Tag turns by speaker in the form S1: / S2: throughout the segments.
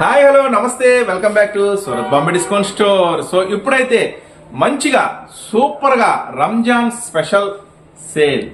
S1: Hi hello నమస్తే. Welcome back to Surat Bombay discount store. So ఇప్పుడైతే మంచిగా సూపర్గా Ramzan special sale.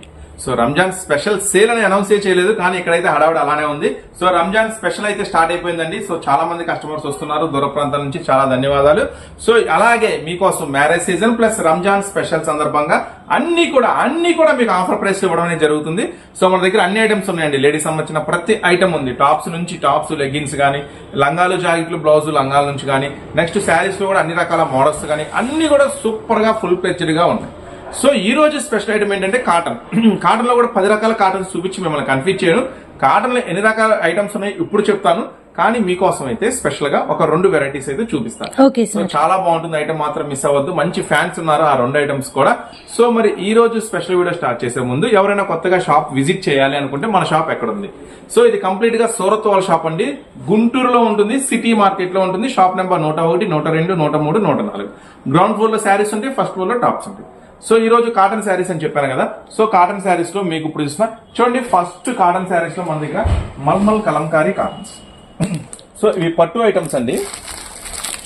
S1: So Ramzan special sale అని announce చేయలేదు కానీ ఇక్కడైతే హడావిడి అలానే ఉంది. సో రంజాన్ స్పెషల్ అయితే స్టార్ట్ అయిపోయిందండి. సో చాలా మంది కస్టమర్స్ వస్తున్నారు దూర ప్రాంతాల నుంచి చాలా ధన్యవాదాలు. సో అలాగే మీకోసం marriage season plus Ramzan special సందర్భంగా అన్ని కూడా అన్ని కూడా మీకు ఆఫర్ ప్రైస్ ఇవ్వడం అనేది జరుగుతుంది. సో మన దగ్గర అన్ని ఐటమ్స్ ఉన్నాయండి. లేడీస్ సంబంధించిన ప్రతి ఐటమ్ ఉంది. టాప్స్ నుంచి టాప్స్ లెగ్గిన్స్ కానీ లంగాలు జాకెట్లు బ్లౌజులు లంగాల నుంచి కానీ నెక్స్ట్ శారీస్లో కూడా అన్ని రకాల మోడల్స్ కానీ అన్ని కూడా సూపర్గా ఫుల్ ప్లెచ్డ్గా ఉన్నాయి. సో ఈ రోజు స్పెషల్ ఐటమ్ ఏంటంటే కాటన్. కాటన్లో కూడా పది రకాల కాటన్స్ చూపించి మిమ్మల్ని కన్ఫ్యూజ్ చేయను. కాటన్లో ఎన్ని రకాల ఐటమ్స్ ఉన్నాయి ఇప్పుడు చెప్తాను. కానీ మీకోసం అయితే స్పెషల్గా ఒక రెండు వెరైటీస్ అయితే చూపిస్తాను. సో చాలా బాగుంటుంది ఐటమ్ మాత్రం మిస్ అవ్వద్దు. మంచి ఫ్యాన్స్ ఉన్నారు ఆ రెండు ఐటమ్స్ కూడా. సో మరి ఈ రోజు స్పెషల్ వీడియో స్టార్ట్ చేసే ముందు ఎవరైనా కొత్తగా షాప్ విజిట్ చేయాలి అనుకుంటే మన షాప్ ఎక్కడ ఉంది సో ఇది కంప్లీట్గా సూరత్ వాళ్ళ షాప్ అండి. గుంటూరులో ఉంటుంది సిటీ మార్కెట్లో ఉంటుంది. షాప్ నెంబర్ నూట ఒకటి నూట రెండు నూట మూడు నూట నాలుగు. గ్రౌండ్ ఫ్లోర్లో శారీస్ ఉంటాయి ఫస్ట్ ఫ్లోర్లో టాప్స్ ఉంటాయి. సో ఈరోజు కాటన్ శారీస్ అని చెప్పాను కదా. సో కాటన్ శారీస్లో మీకు ఇప్పుడు ఇస్తున్నా చూడండి ఫస్ట్ కాటన్ శారీస్లో మన దగ్గర మల్మల్ కలంకారీ కాటన్స్. సో ఇవి పట్టు ఐటమ్స్ అండి.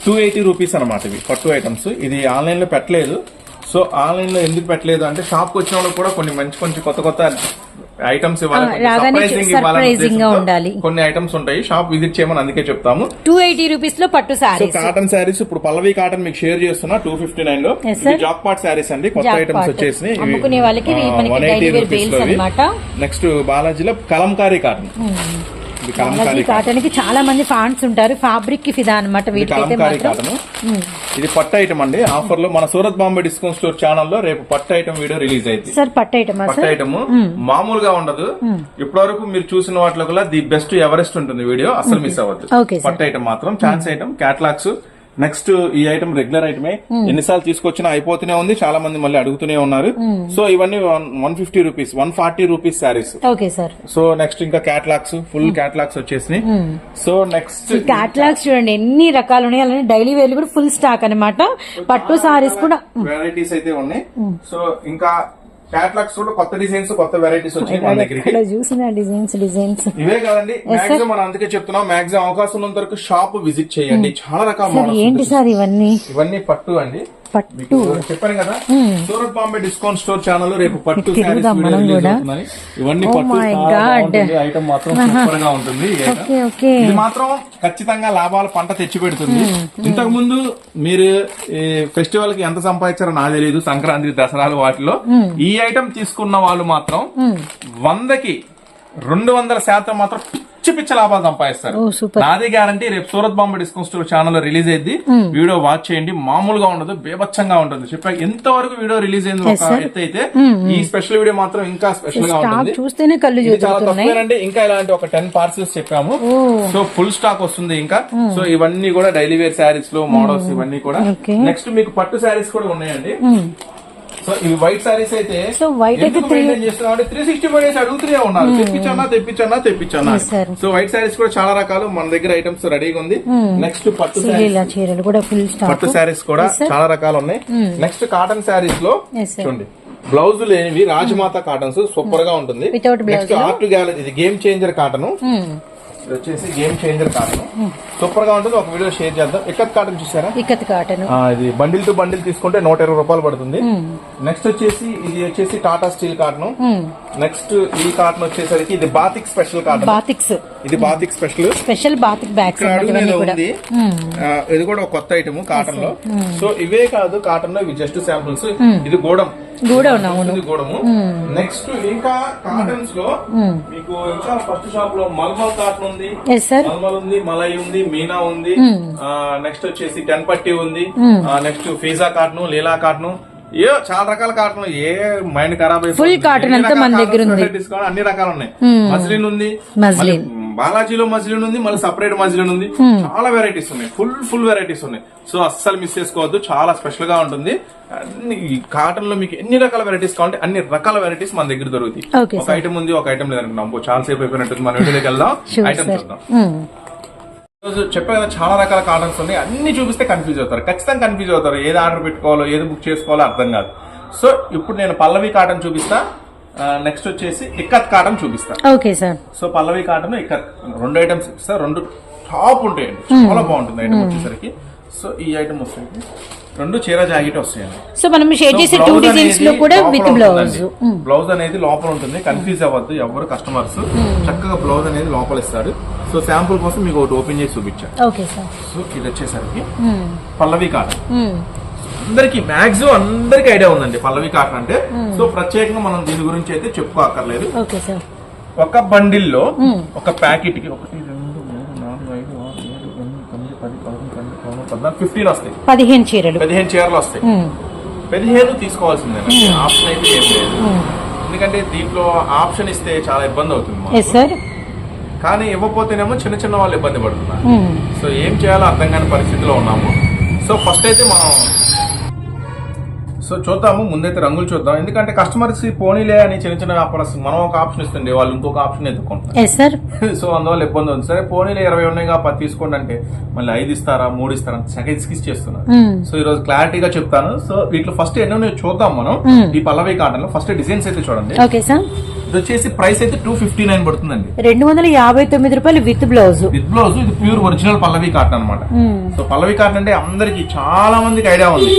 S1: టూ ఎయిటీ రూపీస్ అనమాట ఇవి పట్టు ఐటమ్స్. ఇది ఆన్లైన్లో పెట్టలేదు. సో ఆన్లైన్లో ఎందుకు పెట్టలేదు అంటే షాప్కి వచ్చిన వాళ్ళు కూడా కొన్ని మంచి కొంచెం కొత్త కొత్త ఐటమ్స్ ఇవ్వాలి
S2: గా ఉండాలి.
S1: కొన్ని ఐటమ్స్ ఉంటాయి. షాప్ విజిట్ చేయమని అందుకే చెప్తాము.
S2: టూ ఎయిటీ రూపీస్లో పట్టు
S1: సో
S2: సారీస్
S1: కాటన్ శారీస్ ఇప్పుడు పల్లవి కాటన్ మీకు షేర్ చేస్తున్నా టూ ఫిఫ్టీ
S2: నైన్లో.
S1: జాక్ పాట్ శారీస్ అండి. కొత్త ఐటమ్స్. వచ్చేసి
S2: అమ్ముకునే వాళ్ళకి.
S1: నెక్స్ట్ బాలాజీలో కలంకారీ కాటన్ కలంకారీ కాటన్.
S2: కి చాలా మంది ఫ్యాన్స్ ఉంటారు. ఫ్యాబ్రిక్కి ఫిదా అనమాట
S1: ఇది
S2: వీటికైతే
S1: కలంకారీ
S2: మాత్రం.
S1: కాటన్. ఇది పట్టు ఐటమ్ అండి. ఆఫర్లో మన సూరత్ బాంబే డిస్కౌంట్ స్టోర్ ఛానల్లో రేపు పట్టు ఐటమ్ వీడియో రిలీజ్ అయింది.
S2: సార్ పట్టు ఐటమా
S1: పట్టు ఐటమ్ మామూలుగా ఉండదు. ఇప్పటి వరకు మీరు చూసిన వాటిలో కూడా ది బెస్ట్ ఎవరెస్ట్ ఉంటుంది వీడియో. అసలు మిస్ అవ్వద్దు. పట్టు ఐటమ్ మాత్రం ఛాన్స్ ఐటమ్ క్యాట్లాగ్స్ నెక్స్ట్ ఈ ఐటమ్ రెగ్యులర్ ఐటమే. ఎన్నిసార్లు తీసుకొచ్చినా అయిపోతూనే ఉంది చాలా మంది మళ్ళీ అడుగుతూనే ఉన్నారు. సో ఇవన్నీ one fifty rupees one forty rupees saris.
S2: Okay sir.
S1: So next ఇంకా క్యాట్లాగ్స్ ఫుల్ క్యాట్లాగ్స్ వచ్చేసినాయి. సో నెక్స్ట్
S2: క్యాటలాగ్స్ చూడండి ఎన్ని రకాలు ఉన్నాయి. అలానే డైలీ వేర్ కూడా ఫుల్ స్టాక్ అన్నమాట. పట్టు సారీస్ కూడా
S1: వెరైటీస్ అయితే ఉన్నాయి. సో ఇంకా క్యాట్లాగ్స్ కూడా కొత్త డిజైన్స్ కొత్త వెరైటీస్ వచ్చాయి మన దగ్గరికి.
S2: చూసిన డిజైన్స్ డిజైన్స్
S1: ఇవే కాదండి. మాక్సిమం మనం అందుకే చెప్తున్నాం మాక్సిమం అవకాశం ఉన్నంత వరకు షాప్ విజిట్ చేయండి. చాలా రకాల
S2: ఏంటి సార్ ఇవన్నీ?
S1: ఇవన్నీ పట్టు అండి.
S2: పట్టు.
S1: చెప్పాను కదా? Surat Bombay discount store channel రేపు పట్టు
S2: మనం కూడా.
S1: ఇవన్నీ
S2: Oh
S1: ఐటమ్ మాత్రం సూపర్గా ఉంటుంది. ఇది మాత్రం ఖచ్చితంగా లాభాల పంట తెచ్చి పెడుతుంది ఇంతకు ముందు మీరు ఈ ఫెస్టివల్కి ఎంత సంపాదించారో నాకు తెలియదు సంక్రాంతి దసరాలు వాటిలో. ఈ ఐటమ్ తీసుకున్న వాళ్ళు మాత్రం వందకి రెండు వందల శాతం మాత్రం పిచ్చి పిచ్చి లాభాలు సంపాదిస్తారు. నాదే గ్యారంటీ రేపు సూరత్ బాంబే డిస్కౌంట్ స్టోర్ ఛానల్లో రిలీజ్ అయింది. వీడియో వాచ్ చేయండి. మామూలుగా ఉండదు బేబచ్చంగా ఉంటుంది. చెప్పా ఎంత వరకు వీడియో రిలీజ్ అయింది ఒక ఎత్తు అయితే ఈ స్పెషల్ వీడియో మాత్రం ఇంకా
S2: స్పెషల్గా
S1: ఉంటుంది.
S2: చూస్తేనే కళ్ళు
S1: తక్కువేనండి. ఇంకా ఇలాంటి ఒక టెన్ పార్సిల్స్ చెప్పాము. సో ఫుల్ స్టాక్ వస్తుంది ఇంకా. సో ఇవన్నీ కూడా డైలీ వేర్ శారీస్లో మోడల్స్ ఇవన్నీ కూడా. నెక్స్ట్ మీకు పట్టు శారీస్ కూడా ఉన్నాయండి. సో ఇవి వైట్ శారీస్ అయితే
S2: So, white అయితే
S1: త్రీ సిక్స్టీ ఫైవ్ డేస్ అడుగుతూనే ఉన్నారు. తెప్పించన్నా తెప్పించన్నా తెప్పించన్నా
S2: sir.
S1: సో వైట్ శారీస్ కూడా చాలా రకాలు మన దగ్గర ఐటమ్స్ రెడీగా ఉంది. నెక్స్ట్ పట్టు
S2: చీరలు కూడా ఫుల్
S1: పట్టు శారీస్ కూడా చాలా రకాలు ఉన్నాయి. నెక్స్ట్ కాటన్
S2: శారీస్లో.
S1: చూడండి. బ్లౌజ్ లేనివి రాజమాత కాటన్స్ సూపర్గా ఉంటుంది. నెక్స్ట్ ఆర్ట్ గ్యాలరీ ఇది గేమ్ చేంజర్ కాటన్ ఇది వచ్చేసి గేమ్ చేంజర్ కాటన్ సూపర్గా ఉంటుంది. ఒక వీడియో షేర్ చేద్దాం. ఇక్కత్ కాటన్ చూసారా?
S2: ఇక్కత్ కాటన్
S1: ఇది బండిల్ టు బండిల్ తీసుకుంటే నూట ఇరవై రూపాయలు పడుతుంది. నెక్స్ట్ వచ్చేసి ఇది వచ్చేసి టాటా స్టీల్ కాటన్ నెక్స్ట్ ఈ కాటన్ వచ్చేసరికి ఇది బాతిక్ స్పెషల్ కాటన్
S2: బాతిక్స్.
S1: ఇది batik special.
S2: Special batik bags
S1: ఉంది. ఇది కూడా ఒక కొత్త ఐటమ్ కాటన్లో సో ఇవే కాదు కాటన్లో ఇవి జస్ట్ శాంపుల్స్ ఇది గోడం.
S2: గూడౌన్, అవును.
S1: గోడము. నెక్స్ట్ ఇంకా కాటన్స్లో మీకు ఇంకా ఫస్ట్ షాప్లో మల్మల్ కాటన్ ఉంది. మల్మల్ ఉంది మలై ఉంది మీనా ఉంది. నెక్స్ట్ వచ్చేసి టెన్ పట్టి ఉంది నెక్స్ట్ ఫీజా కాటన్ లీలా కాటన్ ఏ చాలా రకాల కాటన్ ఏ మైండ్ ఖరాబ్
S2: cotton
S1: ఎన్ని
S2: అంతా మన దగ్గర ఉంది.
S1: అన్ని రకాలు ఉన్నాయి. మజ్లిన్ ఉంది.
S2: మజ్లిన్.
S1: బాలాజీలో మజిలిన్ ఉంది మళ్ళీ సపరేట్ మజిలిన్ ఉంది. చాలా వెరైటీస్ ఉన్నాయి. ఫుల్ ఫుల్ వెరైటీస్ ఉన్నాయి. సో అస్సలు మిస్ చేసుకోవద్దు. చాలా స్పెషల్గా ఉంటుంది. అన్ని కాటన్లో మీకు ఎన్ని రకాల వెరైటీస్ కావాలంటే అన్ని రకాల వెరైటీస్ మన దగ్గర దొరుకుతాయి. ఒక ఐటమ్ ఉంది ఒక ఐటమ్ లేదనుకున్నాం చాలా సేపు అయిపోయినట్టుంది. మన వీడియోకి వెళ్దాం. ఐటమ్. చూద్దాం. చెప్పే కదా చాలా రకాల కాటన్స్ ఉన్నాయి. అన్ని చూపిస్తే కన్ఫ్యూజ్ అవుతారు. ఖచ్చితంగా కన్ఫ్యూజ్ అవుతారు. ఏది ఆర్డర్ పెట్టుకోవాలో ఏది బుక్ చేసుకోవాలో అర్థం కాదు. సో ఇప్పుడు నేను పల్లవి కాటన్ చూపిస్తా. నెక్స్ట్ వచ్చేసి ఇక్కత్ కాటన్ చూపిస్తా.
S2: Okay sir
S1: so Pallavi cotton ikat రెండు ఐటమ్స్ ఇస్తా రెండు టాప్ ఉంటాయండి. చాలా బాగుంటుంది ఐటమ్ వచ్చేసరికి. సో ఈ ఐటమ్ వస్తుంది రెండు చీర జాకెట్ వస్తాయండి.
S2: సో మనం షేర్ చేసే టూ డిజైన్స్లో కూడా విత్ బ్లౌజ్
S1: బ్లౌజ్ అనేది లోపల ఉంటుంది. కన్ఫ్యూజ్ అవ్వద్దు. ఎవరు కస్టమర్స్ చక్కగా బ్లౌజ్ అనేది లోపల ఇస్తాడు. సో శాంపుల్ కోసం మీకు ఒకటి ఓపెన్ చేసి చూపించాను
S2: ఓకే సార్
S1: సో ఇది వచ్చేసరికి పల్లవి కాటన్. అందరికి మాక్సిమం అందరికి ఐడియా ఉందండి పల్లవి కాటన్ అంటే. సో ప్రత్యేకంగా మనం దీని గురించి అయితే చెప్పుకోక్కర్లేదు.
S2: సార్.
S1: ఒక బండిల్లో ఒక ప్యాకెట్కి ఒకటి రెండు మూడు నాలుగు ఐదు ఆరు ఏడు ఎనిమిది తొమ్మిది పది పదకొండు పన్నెండు పదమూడు పద్నాలుగు ఫిఫ్టీన్ వస్తాయి.
S2: పదిహేను చీరలు.
S1: పదిహేను చీరలు వస్తాయి.
S2: మ్మ్.
S1: పదిహేను తీసుకోవాల్సిందే. ఆప్షన్ అయితే ఏం లేదు. ఎందుకంటే దీంట్లో ఆప్షన్ ఇస్తే చాలా ఇబ్బంది అవుతుంది కానీ ఇవ్వకపోతేనేమో చిన్న చిన్న వాళ్ళు ఇబ్బంది పడుతున్నారు. సో ఏం చేయాలో అర్థం కాని పరిస్థితిలో ఉన్నాము. సో ఫస్ట్ అయితే మనం సో చూద్దాము ముందైతే రంగులు చూద్దాం. ఎందుకంటే కస్టమర్స్ పోనీలే అని చిన్న చిన్న వ్యాపారస్తులు మనం ఒక ఆప్షన్ ఇస్తుండే వాళ్ళు ఇంకొక ఆప్షన్
S2: సార్
S1: సో అందువల్ల ఇబ్బంది ఉంది. సరే పోనీలే ఇరవై ఉన్నాయి పది తీసుకోండి అంటే మళ్ళీ ఐదు ఇస్తారా మూడు ఇస్తారా సెకండ్ స్కిస్ చేస్తున్నారు.
S2: మ్మ్.
S1: సో ఈ రోజు క్లారిటీగా చెప్తాను. సో వీటిలో ఫస్ట్ ఎన్నో చూద్దాం మనం.
S2: మ్మ్.
S1: ఈ పల్లవి కాటన్లో ఫస్ట్ డిజైన్స్ అయితే చూడండి.
S2: ఓకే సార్
S1: ఇది వచ్చేసి ప్రైస్ అయితే టూ ఫిఫ్టీ నైన్ పడుతుందండి.
S2: రెండు వందల యాభై తొమ్మిది రూపాయలు విత్ బ్లౌజ్.
S1: విత్ బ్లౌజ్ ఇది ప్యూర్ ఒరిజినల్ పల్లవి కాటన్ అన్నమాట. సో పల్లవి కాటన్ అంటే అందరికి చాలా మందికి ఐడియా ఉంది.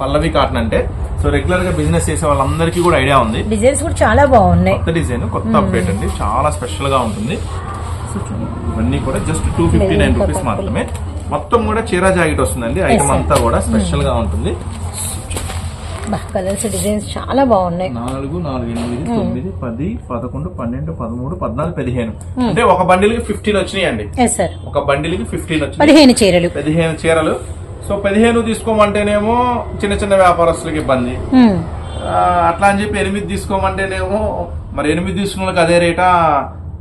S1: పల్లవి కాటన్ అంటే సో రెగ్యులర్గా బిజినెస్ చేసే వాళ్ళందరికీ కూడా ఐడియా ఉంది.
S2: డిజైన్స్ కూడా చాలా బాగున్నాయి.
S1: కొత్త డిజైన్ కొత్త అప్డేట్ అండి. చాలా స్పెషల్గా ఉంటుంది. ఇవన్నీ కూడా just two fifty nine rupees మాత్రమే. మొత్తం కూడా చీరా జాకెట్ వస్తుందండి. ఐటమ్ అంతా కూడా స్పెషల్గా ఉంటుంది.
S2: కలర్స్ డిజైన్స్ చాలా బాగున్నాయి.
S1: నాలుగు నాలుగు ఎనిమిది తొమ్మిది పది పదకొండు పన్నెండు పదమూడు పద్నాలుగు పదిహేను. అంటే ఒక బండిల్కి ఫిఫ్టీన్ వచ్చినాయండి.
S2: ఎస్ సార్
S1: ఒక బండిల్కి ఫిఫ్టీన్ వచ్చినాయి.
S2: పదిహేను చీరలు.
S1: పదిహేను చీరలు. సో పదిహేను తీసుకోమంటేనేమో చిన్న చిన్న వ్యాపారస్తులకు ఇబ్బంది. అట్లా అని చెప్పి ఎనిమిది తీసుకోమంటేనేమో మరి ఎనిమిది తీసుకున్న వాళ్ళకి అదే రేటా?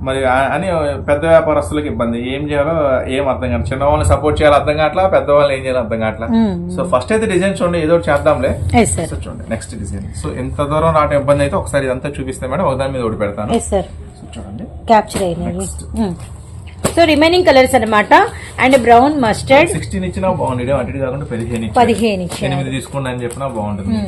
S1: మరి అని పెద్ద వ్యాపారస్తులకు ఇబ్బంది. ఏం చేయాలో ఏం అర్థం కాదు. చిన్న వాళ్ళని సపోర్ట్ చేయాలో అర్థం కావట్లా పెద్ద వాళ్ళని ఏం చేయాలో అర్థం కావట్లా. సో ఫస్ట్ అయితే డిజైన్ చూడండి ఏదో చేద్దాంలే. చూడండి నెక్స్ట్ డిజైన్ సో ఎంత దూరం రావడం ఇబ్బంది అయితే ఒకసారి ఇదంతా చూపిస్తే మేడం ఒకదాని మీద ఒకటి పెడతాను. చూడండి.
S2: క్యాప్చర్ సో రిమైనింగ్ కలర్స్ అన్నమాట. అండ్ బ్రౌన్ మస్టర్డ్
S1: సిక్స్టీన్ ఇచ్చినా బాగుండేది. అటు కాకుండా పదిహేను.
S2: పదిహేను.
S1: ఎనిమిది తీసుకోండి అని చెప్పినా బాగుంటుంది.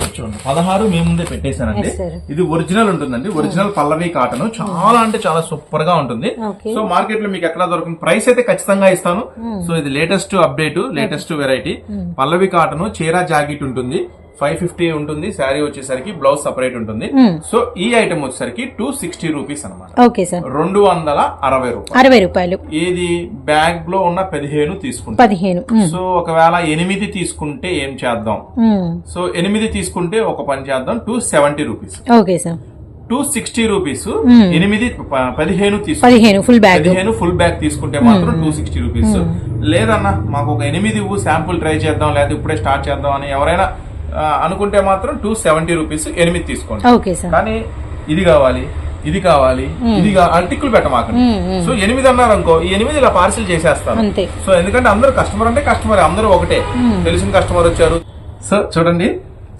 S1: సో చూడండి. పదహారు మీ ముందే పెట్టేశానండి. ఇది ఒరిజినల్ ఉంటుందండి. Original Pallavi cotton. చాలా అంటే చాలా సూపర్గా ఉంటుంది. సో మార్కెట్లో మీకు ఎక్కడ దొరకని ప్రైస్ అయితే ఖచ్చితంగా ఇస్తాను. సో ఇది latest update latest variety Pallavi cotton చీర జాకెట్ ఉంటుంది. ఫైవ్ ఫిఫ్టీ ఉంటుంది శారీ వచ్చేసరికి బ్లౌజ్ సపరేట్ ఉంటుంది. సో ఈ ఐటమ్ వచ్చేసరికి టూ సిక్స్టీ రూపీస్ అనమాట
S2: ఓకే సార్.
S1: రెండు వందల అరవై రూపాయలు.
S2: అరవై రూపాయలు.
S1: ఇది బ్యాగ్లో ఉన్న పదిహేను తీసుకుంటాం.
S2: పదిహేను. మ్మ్.
S1: సో ఒకవేళ ఎనిమిది తీసుకుంటే ఏం చేద్దాం?
S2: మ్మ్.
S1: సో ఎనిమిది తీసుకుంటే ఒక పని చేద్దాం two seventy rupees.
S2: Okay sir.
S1: Two sixty rupees ఎనిమిది పదిహేను తీసుకుంటే.
S2: పదిహేను ఫుల్ బ్యాగ్
S1: పదిహేను ఫుల్ బ్యాగ్ తీసుకుంటే మాత్రం టూ సిక్స్టీ రూపీస్. లేదన్నా మాకు ఒక ఎనిమిది శాంపుల్ ట్రై చేద్దాం లేదా ఇప్పుడే స్టార్ట్ చేద్దాం అని ఎవరైనా అనుకుంటే మాత్రం టూ సెవెంటీ రూపీస్ ఎనిమిది తీసుకోండి. కానీ ఇది కావాలి ఇది కావాలి ఇది అల్టిక్కులు పెట్టమాకండి. సో ఎనిమిది అన్నారు అనుకో ఈ ఎనిమిది ఇలా పార్సిల్ చేసేస్తాను. సో ఎందుకంటే అందరూ కస్టమర్ అంటే కస్టమర్ అందరూ ఒకటే. తెలిసిన కస్టమర్ వచ్చారు. సో చూడండి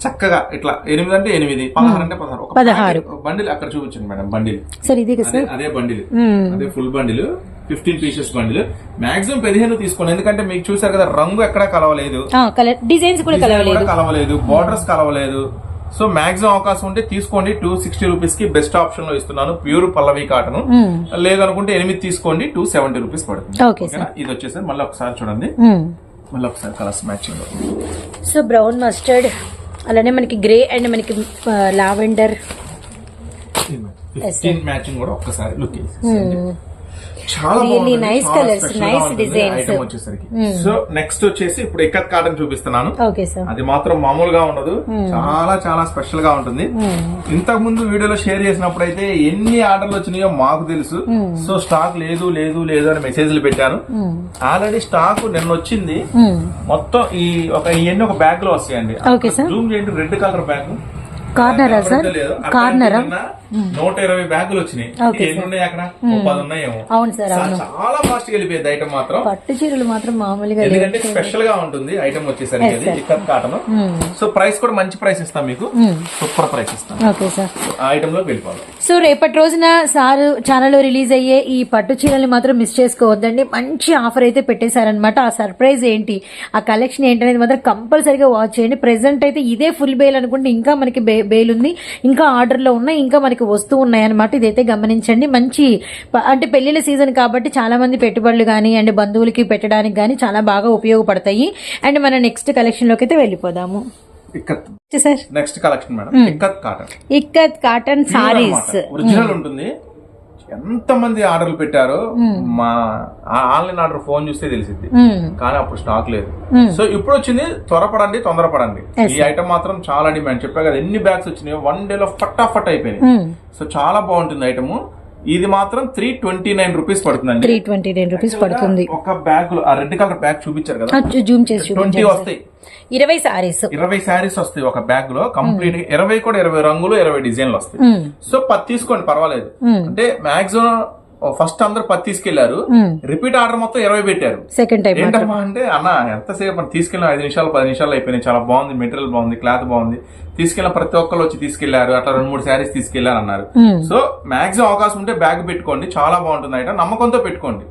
S1: చక్కగా ఇట్లా ఎనిమిది అంటే ఎనిమిది పదహారు అంటే పదహారు.
S2: పదహారు.
S1: బండిల్ అక్కడ చూపించండి మేడం బండిల్. అదే బండిల్.
S2: మ్మ్.
S1: అదే full bundle. Fifteen pieces bundle. Maximum పదిహేను తీసుకోండి. ఎందుకంటే మీకు చూసారు కదా రంగు ఎక్కడా కలవలేదు.
S2: కలర్ డిజైన్స్ కూడా కలవలేదు.
S1: కూడా కలవలేదు. బార్డర్స్ కలవలేదు. సో మాక్సిమం అవకాశం ఉంటే తీసుకోండి. టూ సిక్స్టీ రూపీస్కి బెస్ట్ ఆప్షన్లో ఇస్తున్నాను. Pure Pallavi cotton.
S2: మ్మ్.
S1: లేదనుకుంటే ఎనిమిది తీసుకోండి. టూ సెవెంటీ రూపీస్ పడుతుంది? ఇది వచ్చేసి మళ్ళీ ఒకసారి చూడండి.
S2: మ్మ్.
S1: మళ్ళీ ఒకసారి colours matching
S2: so brown mustard అలానే మనకి గ్రే అండ్ మనకి లావెండర్
S1: మ్యాచింగ్ కూడా ఒక్కసారి లుక్ చాలా బాగుంది. item వచ్చేసరికి. సో నెక్స్ట్ వచ్చేసి ఇప్పుడు ఎక్కత్ కాటన్ చూపిస్తున్నాను.
S2: ఓకే సార్
S1: అది మాత్రం మామూలుగా ఉండదు. చాలా చాలా స్పెషల్గా ఉంటుంది. ఇంతకు ముందు వీడియోలో షేర్ చేసినప్పుడు అయితే ఎన్ని ఆర్డర్లు వచ్చినాయో మాకు తెలుసు. సో స్టాక్ లేదు లేదు లేదు అని మెసేజ్లు పెట్టాను ఆల్రెడీ స్టాక్ నిన్న వచ్చింది. మొత్తం ఈ ఒక ఇవన్నీ ఒక బ్యాగ్లో వస్తాయండి. జూమ్ చేయండి రెడ్ కలర్ బ్యాగ్
S2: కార్నరా సార్? కార్నరా?
S1: నూట ఇరవై బ్యాగులు వచ్చినాయి. ఎన్ని ఉన్నాయి అక్కడ? పది ఉన్నాయేమో
S2: అవును సార్ అవును.
S1: చాలా ఫాస్ట్ వెళ్ళిపోయింది ఐటమ్ మాత్రం.
S2: పట్టు చీరలు మాత్రం మామూలుగా
S1: ఎందుకంటే స్పెషల్గా ఉంటుంది ఐటమ్ వచ్చేసరికి ఇక్కత్ కాటన్ సో ప్రైస్ కూడా మంచి ప్రైస్ ఇస్తాం మీకు. సూపర్ ప్రైస్ ఇస్తాం.
S2: Okay sir.
S1: ఐటమ్లోకి వెళ్ళిపోవాలి.
S2: సో రేపటి రోజున సార్ ఛానల్లో రిలీజ్ అయ్యే ఈ పట్టు చీరల్ని మాత్రం మిస్ చేసుకోవద్దండి. మంచి ఆఫర్ అయితే పెట్టేశారనమాట ఆ సర్ప్రైజ్ ఏంటి? ఆ కలెక్షన్ ఏంటనేది మాత్రం కంపల్సరీగా వాచ్ చేయండి. ప్రెసెంట్ అయితే ఇదే ఫుల్ బేల్ అనుకుంటే ఇంకా మనకి బేల్ ఉంది ఇంకా ఆర్డర్లో ఉన్నాయి ఇంకా మనకి వస్తూ ఉన్నాయి అనమాట ఇదైతే గమనించండి. మంచి అంటే పెళ్ళిళ్ళ సీజన్ కాబట్టి చాలా మంది పెట్టుబడులు కానీ అండ్ బంధువులకి పెట్టడానికి కానీ చాలా బాగా ఉపయోగపడతాయి. అండ్ మన నెక్స్ట్ కలెక్షన్లోకి అయితే వెళ్ళిపోదాము.
S1: Next collection madam. Ikat cotton.
S2: Ikat cotton sarees
S1: original ఉంటుంది. ఎంత మంది ఆర్డర్లు పెట్టారో మా ఆన్లైన్ ఆర్డర్ ఫోన్ చూస్తే తెలిసింది కానీ అప్పుడు స్టాక్ లేదు. సో ఇప్పుడు వచ్చింది త్వరపడండి తొందరపడండి. ఈ ఐటమ్ మాత్రం చాలా డిమాండ్. చెప్పా కదా ఎన్ని బ్యాగ్స్ వచ్చినాయో వన్ డే లో ఫటాఫట్ అయిపోయినాయి. సో చాలా బాగుంటుంది ఐటమ్. ఇది మాత్రం త్రీ ట్వంటీ నైన్ రూపీస్ పడుతుందండి
S2: త్రీ ట్వంటీ నైన్ రూపీస్ పడుతుంది.
S1: ఒక బ్యాగ్లో ఆ రెడ్ కలర్ బ్యాగ్ చూపించారు కదా?
S2: జూమ్ చేసి
S1: ట్వంటీ వస్తాయి.
S2: ఇరవై సారీస్
S1: ఇరవై శారీస్ వస్తాయి ఒక బ్యాగ్లో కంప్లీట్గా ఇరవై కూడా ఇరవై రంగులు ఇరవై డిజైన్లు వస్తాయి. సో పది తీసుకోండి పర్వాలేదు. అంటే మాక్సిమం ఫస్ట్ అందరు పది తీసుకెళ్ళారు. రిపీట్ ఆర్డర్ మొత్తం ఇరవై పెట్టారు.
S2: సెకండ్ టైం
S1: ఏంటమ్మా అంటే అన్న ఎంతసేపు అని తీసుకెళ్ళిన ఐదు నిమిషాలు పది నిమిషాలు అయిపోయినాయి. చాలా బాగుంది మెటీరియల్ బాగుంది క్లాత్ బాగుంది. తీసుకెళ్ళిన ప్రతి ఒక్కరు వచ్చి తీసుకెళ్ళారు. అట్లా రెండు మూడు శారీస్ తీసుకెళ్ళారు అన్నారు. సో మాక్సిమం అవకాశం ఉంటే బ్యాగ్ పెట్టుకోండి. చాలా బాగుంటుంది ఐటమ్ నమ్మకంతో పెట్టుకోండి.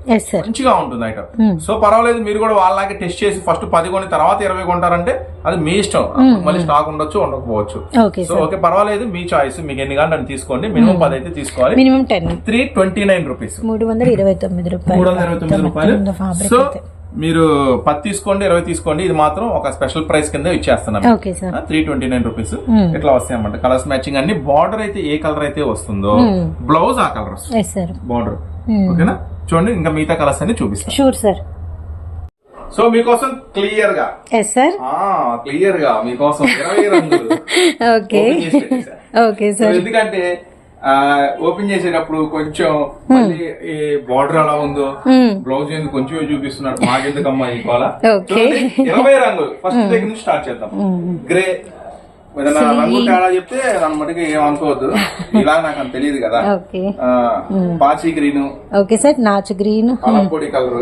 S1: మంచిగా ఉంటుంది ఐటమ్ సో పర్వాలేదు మీరు కూడా వాళ్ళకి టెస్ట్ చేసి ఫస్ట్ పది కొని తర్వాత ఇరవై కొంటారంటే అది మీ ఇష్టం. మళ్ళీ స్టాక్ ఉండొచ్చు ఉండకపోవచ్చు.
S2: ఓకే
S1: సో ఓకే పర్వాలేదు మీ చాయిస్ మీకు ఎన్ని గంటలు తీసుకోండి. మినిమం పది అయితే తీసుకోవాలి.
S2: Minimum ten
S1: three twenty nine rupees
S2: మూడు వందల ఇరవై తొమ్మిది
S1: మూడు వందల ఇరవై తొమ్మిది రూపాయలు. సో మీరు పది తీసుకోండి ఇరవై తీసుకోండి ఇది మాత్రం ఒక స్పెషల్ ప్రైస్ కింద ఇచ్చేస్తున్నాం
S2: okay sir
S1: three twenty nine rupees ఇట్లా వస్తాయి అన్నమాట? కలర్స్ మ్యాచింగ్ అన్ని బార్డర్ అయితే ఏ కలర్ అయితే వస్తుందో బ్లౌజ్ ఆ కలర్ వస్తుంది. బార్డర్ ఓకేనా చూడండి ఇంకా మిగతా కలర్స్ అన్ని చూపిస్తాను.
S2: షూర్ సార్
S1: సో మీకోసం క్లియర్గా
S2: ఎస్ సార్
S1: క్లియర్గా మీకోసం ఇరవై రంగులు.
S2: ఓకే. ఓకే సార్
S1: ఎందుకంటే ఓపెన్ చేసేటప్పుడు కొంచెం మళ్ళీ ఈ బార్డర్ ఎలా ఉందో బ్లౌజ్ ఎందుకు కొంచెం చూపిస్తున్నాడు. మాకెందుకమ్మా ఈ కోల ఇరవై రంగులు. ఫస్ట్ దగ్గర నుంచి స్టార్ట్ చేద్దాం. గ్రే ఏదైనా రంగు తేడా చెప్తే నన్ను మటుకు ఏమనుకోవద్దు ఇలా నాకు తెలియదు కదా. పాచి గ్రీన్.
S2: ఓకే సార్ నాచు గ్రీన్.
S1: పొడి కలర్.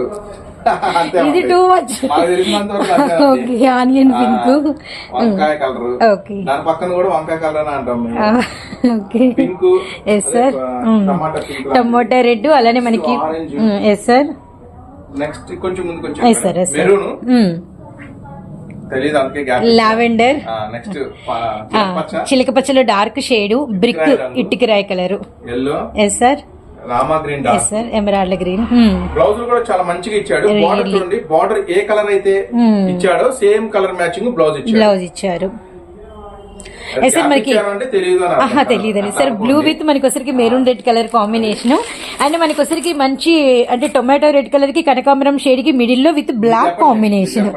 S2: ఇది. Too much onion pink.
S1: వంకాయ కలర్.
S2: ఓకే.
S1: దాని పక్కన కూడా వంకాయ కలర్ అని అంటాం
S2: okay.
S1: Pink
S2: yes sir
S1: tomato
S2: red అలానే మనకి ఎస్ సార్
S1: నెక్స్ట్ కొంచెం ముందుకు
S2: ఎస్ సార్
S1: వచ్చాం
S2: ఎస్ సార్
S1: మెరూన్. తెలియదు అందుకే గ్యాప్
S2: లావెండర్
S1: నెక్స్ట్
S2: చిలక పచ్చలో డార్క్ షేడ్ బ్రిక్
S1: రాయి రంగు.
S2: ఇటుక రాయి colour
S1: yellow
S2: yes sir
S1: Rama green
S2: yes
S1: dark
S2: sir emerald green
S1: blouse కూడా చాలా మంచిగా ఇచ్చాడు. బార్డర్ చూడండి. బార్డర్ ఏ కలర్ అయితే ఇచ్చాడో సేమ్ కలర్ మ్యాచింగ్ బ్లౌజ్ ఇచ్చాడు.
S2: బ్లౌజ్ ఇచ్చారు. సార్ మనకి. తెలియదండి సార్ బ్లూ. విత్ మనకి maroon red colour combination and మనకి మంచి అంటే టొమాటో రెడ్ కలర్కి కనకాంబరం షేడ్కి మిడిల్లో with black combination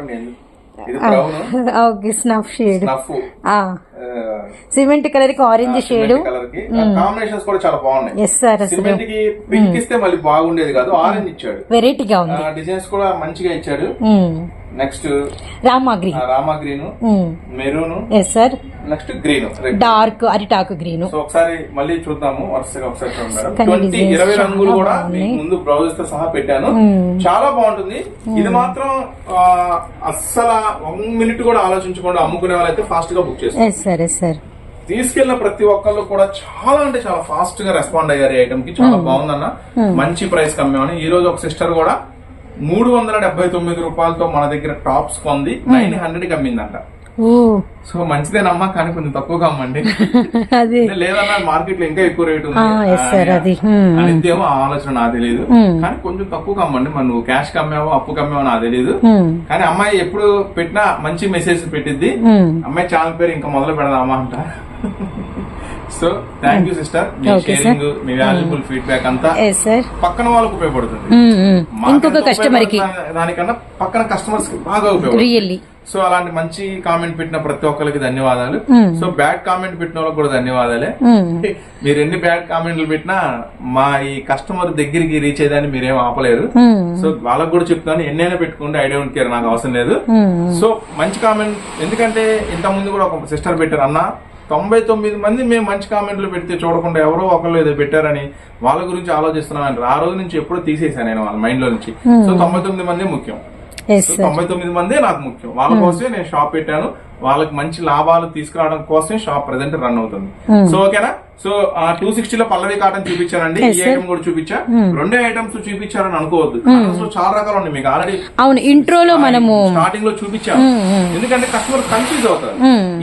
S2: okay snuff shade
S1: enough
S2: cement కలర్కి ఆరెంజ్ షేడ్
S1: కలర్కి కాంబినేషన్స్ కూడా చాలా బాగున్నాయి.
S2: సార్
S1: సిమెంట్కి పింక్ ఇస్తే మళ్ళీ బాగుండేది కాదు ఆరెంజ్ ఇచ్చాడు.
S2: వెరైటీగా ఉంది.
S1: డిజైన్స్ కూడా మంచిగా ఇచ్చాడు. Next
S2: Rama green
S1: Rama green maroon
S2: yes sir
S1: next green
S2: dark అరిటాకు గ్రీన్
S1: సో ఒకసారి మళ్ళీ చూద్దాము వరుసగా ఒకసారి ఇరవై రంగులు కూడా ముందు బ్లౌజ్తో సహా పెట్టాను. చాలా బాగుంటుంది. ఇది మాత్రం అస్సలు వన్ మినిట్ కూడా ఆలోచించకుండా అమ్ముకునే వాళ్ళైతే ఫాస్ట్గా బుక్ చేస్తారు
S2: సార్ సార్.
S1: తీసుకెళ్ళిన ప్రతి ఒక్కళ్ళు కూడా చాలా అంటే చాలా ఫాస్ట్గా రెస్పాండ్ అయ్యారు ఐటమ్కి. చాలా బాగుందన్న. మంచి ప్రైస్ కమ్మామని. ఈ రోజు ఒక సిస్టర్ కూడా మూడు వందల డెబ్బై తొమ్మిది రూపాయలతో మన దగ్గర టాప్స్ కొంది. నైన్ హండ్రెడ్కి అమ్మిందంట.
S2: ఓ
S1: సో మంచిదేనమ్మా కానీ కొంచెం తక్కువగా అమ్మండి.
S2: అది.
S1: లేదన్నా మార్కెట్లో ఇంకా ఎక్కువ రేట్ ఉంది.
S2: ఆ
S1: ఆలోచన నాకు తెలియదు కానీ కొంచెం తక్కువగా అమ్మండి. మరి నువ్వు క్యాష్ కమ్మావో అప్పు కమ్మావో నాకు తెలియదు. కానీ అమ్మాయి ఎప్పుడు పెట్టినా మంచి మెసేజ్ పెట్టిద్ది. అమ్మాయి ఛానల్ పేరు ఇంకా మొదలు పెడదామా అంట. సో థ్యాంక్ యూ సిస్టర్ మీ. షేరింగ్ మీ వాల్యుబుల్ ఫీడ్బ్యాక్ అంతా
S2: ఎస్ సార్
S1: పక్కన వాళ్ళకు ఉపయోగపడుతుంది. మాకెంత
S2: ఇంకొక
S1: కస్టమర్కి దానికన్నా పక్కన కస్టమర్స్కి బాగా ఉపయోగపడుతుంది. సో అలాంటి మంచి కామెంట్ పెట్టిన ప్రతి ఒక్కరికి ధన్యవాదాలు. సో బ్యాడ్ కామెంట్ పెట్టిన వాళ్ళకి కూడా ధన్యవాదాలే. మీరు ఎన్ని బ్యాడ్ కామెంట్లు పెట్టినా మా ఈ కస్టమర్ దగ్గరికి రీచ్ అయ్యేదాన్ని మీరేం ఆపలేరు. సో వాళ్ళకి కూడా చెప్తాను ఎన్నైనా పెట్టుకోండి ఐ డోంట్ కేర్ నాకు అవసరం లేదు. సో మంచి కామెంట్ ఎందుకంటే ఇంత ముందు కూడా ఒక సిస్టర్ పెట్టారు అన్న తొంభై తొమ్మిది మంది మేము మంచి కామెంట్లు పెడితే చూడకుండా ఎవరో ఒకళ్ళు ఏదో పెట్టారని వాళ్ళ గురించి ఆలోచిస్తున్నాను ఆ రోజు నుంచి ఎప్పుడో తీసేసాను నేను వాళ్ళ మైండ్లో నుంచి సో తొంభై తొమ్మిది మంది ముఖ్యం. తొంభై తొమ్మిది మందే నాకు ముఖ్యం. వాళ్ళ కోసమే నేను షాప్ పెట్టాను. వాళ్ళకి మంచి లాభాలు తీసుకురావడం కోసమే షాప్ ప్రెసెంట్ రన్ అవుతుంది. సో ఓకేనా? సో ఆ టూ సిక్స్టీలో పల్లవి కాటన్ చూపించానండి.
S2: Yes,
S1: ఈ. ఐటమ్ కూడా చూపించా. రెండే ఐటమ్స్ చూపించారని అనుకోవద్దు. లో చాలా రకాలు ఉన్నాయి మీకు ఆల్రెడీ
S2: అవును ఇంట్రోలో మనము
S1: స్టార్టింగ్లో చూపించాము ఎందుకంటే కస్టమర్ కన్ఫ్యూజ్ అవుతారు.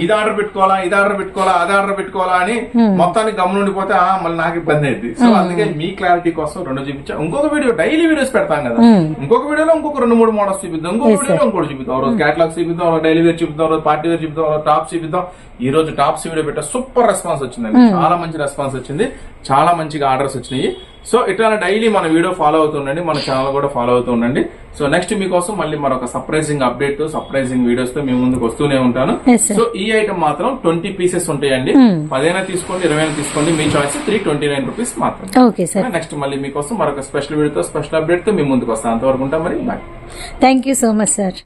S1: ఇది ఆర్డర్ పెట్టుకోవాలా ఇది ఆర్డర్ పెట్టుకోవాలా అది ఆర్డర్ పెట్టుకోవాలా అని మొత్తానికి గమనుండిపోతే మళ్ళీ నాకు ఇబ్బంది అయింది. సో అందుకే మీ క్లారిటీ కోసం రెండు చూపించా. ఇంకొక వీడియో డైలీ వీడియోస్ పెడతాం కదా. ఇంకొక వీడియోలో ఇంకొక రెండు మూడు మోడల్స్ చూపిద్దాం. ఇంకొక వీడియోలో ఇంకోటి చూపిద్దాం. రోజు క్యాటలాగ్ చూపిద్దాం డైలీ వేర్ చూపిద్దాం రోజు పార్టీ వేర్ చూపిద్దాం ఒక టాప్స్ చూపిద్దాం. ఈ రోజు టాప్స్ వీడియో పెట్టా సూపర్ రెస్పాన్స్ వచ్చిందండి. చాలా మంచి రెస్పాన్స్ వచ్చింది. చాలా మంచిగా ఆర్డర్స్ వచ్చినాయి. సో ఇట్లా డైలీ మన వీడియో ఫాలో అవుతుండండి మన ఛానల్ కూడా ఫాలో అవుతూ ఉండండి. సో నెక్స్ట్ మీకోసం మళ్ళీ మరొక సర్ప్రైజింగ్ అప్డేట్ సర్ప్రైజింగ్ వీడియోస్తో మీ ముందుకు వస్తూనే ఉంటాను. సో ఈ ఐటమ్ మాత్రం ట్వంటీ పీసెస్ ఉంటాయండి. పదైనా తీసుకోండి ఇరవై తీసుకోండి. మీ choice three twenty nine rupees మాత్రం
S2: ఓకే సార్
S1: నెక్స్ట్ మళ్ళీ మీకోసం మరొక స్పెషల్ వీడియోతో స్పెషల్ అప్డేట్తో మీ ముందుకు వస్తాను. అంతవరకు ఉంటాం మరి. Bye
S2: thank you so much sir